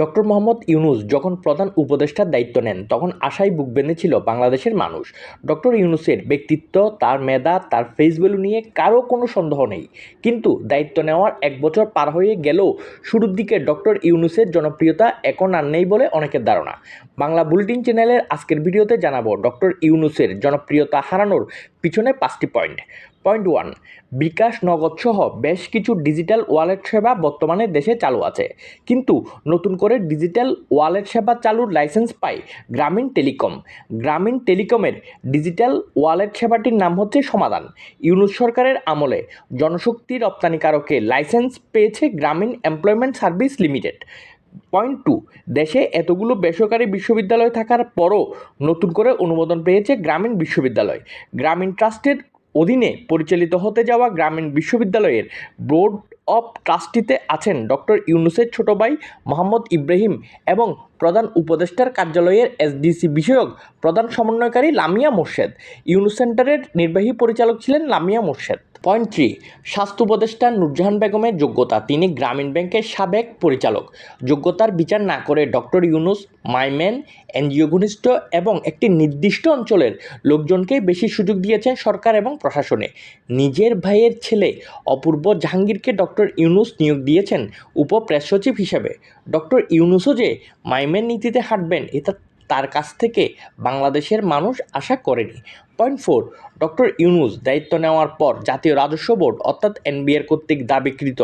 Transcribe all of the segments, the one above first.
Doctor Mohammad Yunus যখন প্রধান উপদেষ্টার দায়িত্ব নেন, তখন আশায় বুক বেঁধেছিল বাংলাদেশের মানুষ। ডক্টর ইউনুসের ব্যক্তিত্ব, তার মেধা, তার ফেস ভ্যালু নিয়ে কারও কোনো সন্দেহ নেই। কিন্তু দায়িত্ব নেওয়ার এক বছর পার হয়ে গেলেও শুরুর দিকে ডক্টর ইউনুসের জনপ্রিয়তা এখন আর নেই বলে অনেকের ধারণা। বাংলা বুলেটিন চ্যানেলের আজকের ভিডিওতে জানাব ডক্টর ইউনুসের জনপ্রিয়তা হারানোর পিছনে পাঁচটি পয়েন্ট। Point one. বিকাশ, নগদ সহ বেশ কিছু ডিজিটাল ওয়ালেট সেবা বর্তমানে দেশে চালু আছে। কিন্তু নতুন করে ডিজিটাল ওয়ালেট সেবা চালুর লাইসেন্স পায় গ্রামীণ টেলিকম। গ্রামীণ টেলিকমের ডিজিটাল ওয়ালেট সেবাটির নাম হচ্ছে সমাধান। ইউনুস সরকারের আমলে জনশক্তি রপ্তানিকারকে লাইসেন্স পেয়েছে Grameen employment service limited. Point two, দেশে এতগুলো বেসরকারি বিশ্ববিদ্যালয় থাকার পরও নতুন করে অনুমোদন পেয়েছে গ্রামীণ বিশ্ববিদ্যালয়। গ্রামীণ ট্রাস্টের অধীনে পরিচালিত হতে যাওয়া গ্রামীণ বিশ্ববিদ্যালয়ের বোর্ড অব ট্রাস্টিতে আছেন ডক্টর ইউনুসের ছোট ভাই মোহাম্মদ ইব্রাহিম এবং প্রধান উপদেষ্টার কার্যালয়ের এসডিসি বিষয়ক প্রধান সমন্বয়কারী লামিয়া মোর্শেদ। ইউনুস সেন্টারের নির্বাহী পরিচালক ছিলেন লামিয়া মোর্শেদ। পয়েন্ট থ্রি, স্বাস্থ্য উপদেষ্টা নুরজাহান বেগমের যোগ্যতা। তিনি গ্রামীণ ব্যাংকের সাবেক পরিচালক। যোগ্যতার বিচার না করে ডক্টর ইউনুস মাইম্যান এনজিও ঘনিষ্ঠ এবং একটি নির্দিষ্ট অঞ্চলের লোকজনকেই বেশি সুযোগ দিয়েছেন সরকার এবং প্রশাসনে। নিজের ভাইয়ের ছেলে অপূর্ব জাহাঙ্গীরকে ডক্টর ইউনুস নিয়োগ দিয়েছেন উপ প্রেস সচিব হিসেবে। ডক্টর ইউনুসও যে মাইম্যান নীতিতে হাঁটবেন, এটা তার কাছ থেকে বাংলাদেশের মানুষ আশা করেনি। পয়েন্ট ফোর, ডক্টর ইউনুস দায়িত্ব নেওয়ার পর জাতীয় রাজস্ব বোর্ড অর্থাৎ এনবিআর কর্তৃক দাবিকৃত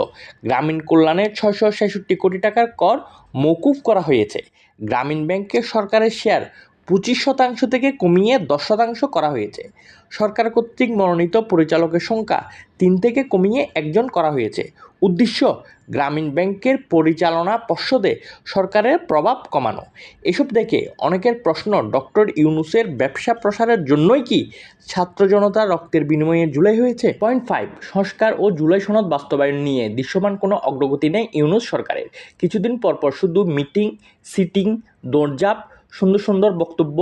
গ্রামীণ কল্যাণের ছয়শো ছেষট্টি কোটি টাকার কর মৌকুফ করা হয়েছে। গ্রামীণ ব্যাংকের সরকারের শেয়ার পঁচিশ শতাংশ থেকে কমিয়ে দশ শতাংশ করা হয়েছে। সরকার কর্তৃক মনোনীত পরিচালকের সংখ্যা তিন থেকে কমিয়ে একজন করা হয়েছে। উদ্দেশ্য, গ্রামীণ ব্যাংকের পরিচালনা পর্ষদে সরকারের প্রভাব কমানো। এসব দেখে অনেকের প্রশ্ন, ডক্টর ইউনুসের ব্যবসা প্রসারের জন্যই কি ছাত্র জনতা রক্তের বিনিময়ে জুলাই হয়েছে? পয়েন্ট ফাইভ, সংস্কার ও জুলাই সনদ বাস্তবায়ন নিয়ে দৃশ্যমান কোনো অগ্রগতি নেই ইউনুস সরকারের। কিছুদিন পরপর শুধু মিটিং, সিটিং, দৌড়ঝাঁপ, সুন্দর সুন্দর বক্তব্য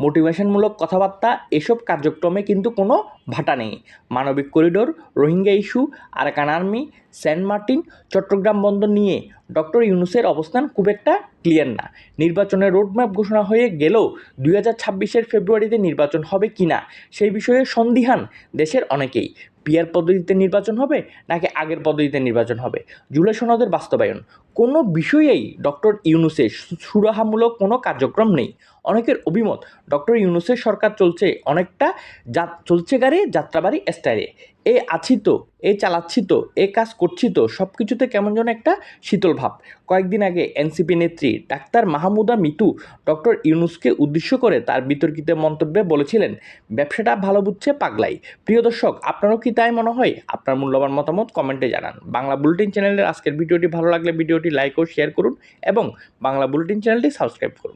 মোটিভেশনমূলক কথাবার্তা, এসব কার্যক্রমে কিন্তু কোনো ভাটা নেই। মানবিক corridor, Rohingya issue, Arakan army, Saint Martin, Chattogram বন্দর নিয়ে ডক্টর ইউনুসের অবস্থান খুব একটা ক্লিয়ার না। নির্বাচনের রোডম্যাপ ঘোষণা হয়ে গেলেও দুই হাজার ছাব্বিশের ফেব্রুয়ারিতে নির্বাচন হবে কি না সেই বিষয়ে সন্দিহান দেশের অনেকেই। পিয়ার পদ্ধতিতে নির্বাচন হবে নাকি আগের পদ্ধতিতে নির্বাচন হবে? জুলাই সনদের বাস্তবায়ন। কোনো বিষয়েই ডক্টর ইউনুসের সুরাহামূলক কোনো কার্যক্রম নেই। অনেকের অভিমত, ডক্টর ইউনুসের সরকার চলছে অনেকটা যা চলছে গাড়ি, যাত্রাবাড়ি স্টাইলে এ আছি তো, এ চালাচ্ছি তো, এ কাজ করছি তো সব কিছুতে কেমন যেন একটা শীতল ভাব। কয়েকদিন আগে এনসিপি নেত্রী ডাক্তার মাহমুদা মিতু ডক্টর ইউনুসকে উদ্দেশ্য করে তার বিতর্কিত মন্তব্যে বলেছিলেন, ব্যবসাটা ভালো বুঝছে পাগলাই। প্রিয় দর্শক, আপনারও কি তাই মনে হয়? আপনার মূল্যবান মতামত কমেন্টে জানান। বাংলা বুলেটিন চ্যানেলের আজকের ভিডিওটি ভালো লাগলে ভিডিওটি লাইক ও শেয়ার করুন এবং বাংলা বুলেটিন চ্যানেলটি সাবস্ক্রাইব করুন।